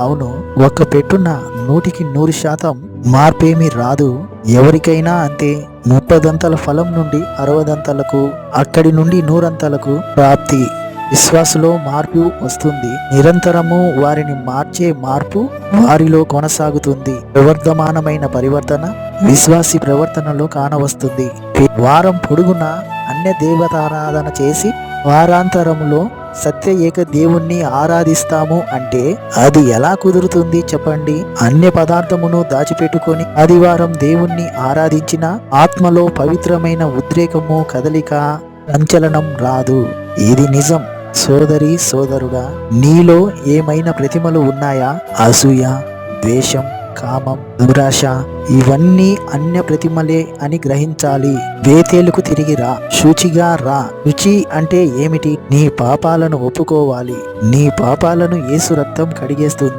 అవును ఒక్క పెట్టున్న నూటికి నూరు శాతం మార్పేమీ రాదు. ఎవరికైనా అంతే ముప్పదంతల ఫలం నుండి అరవదంతలకు అక్కడి నుండి నూరంతలకు ప్రాప్తి. విశ్వాసులో మార్పు వస్తుంది. నిరంతరము వారిని మార్చే మార్పు వారిలో కొనసాగుతుంది. ప్రవర్ధమానమైన పరివర్తన విశ్వాసి ప్రవర్తనలో కానవస్తుంది. వారం పొడుగున అన్య దేవతారాధన చేసి వారాంతరములో సత్య ఏక దేవుణ్ణి ఆరాధిస్తాము అంటే అది ఎలా కుదురుతుంది చెప్పండి. అన్య పదార్థమును దాచిపెట్టుకొని ఆదివారం దేవుణ్ణి ఆరాధించిన ఆత్మలో పవిత్రమైన ఉద్రేకము కదలిక సంచలనం రాదు. ఇది నిజం. సోదరి సోదరుగా నీలో ఏమైనా ప్రతిమలు ఉన్నాయా? అసూయ ద్వేషం కామం దురాశ ఇవన్నీ అన్య ప్రతిమలే అని గ్రహించాలి. వేతేలుకు తిరిగి రా శుచిగా రా. రుచి అంటే ఏమిటి? నీ పాపాలను ఒప్పుకోవాలి. నీ పాపాలను యేసు రక్తం కడిగేస్తుంది.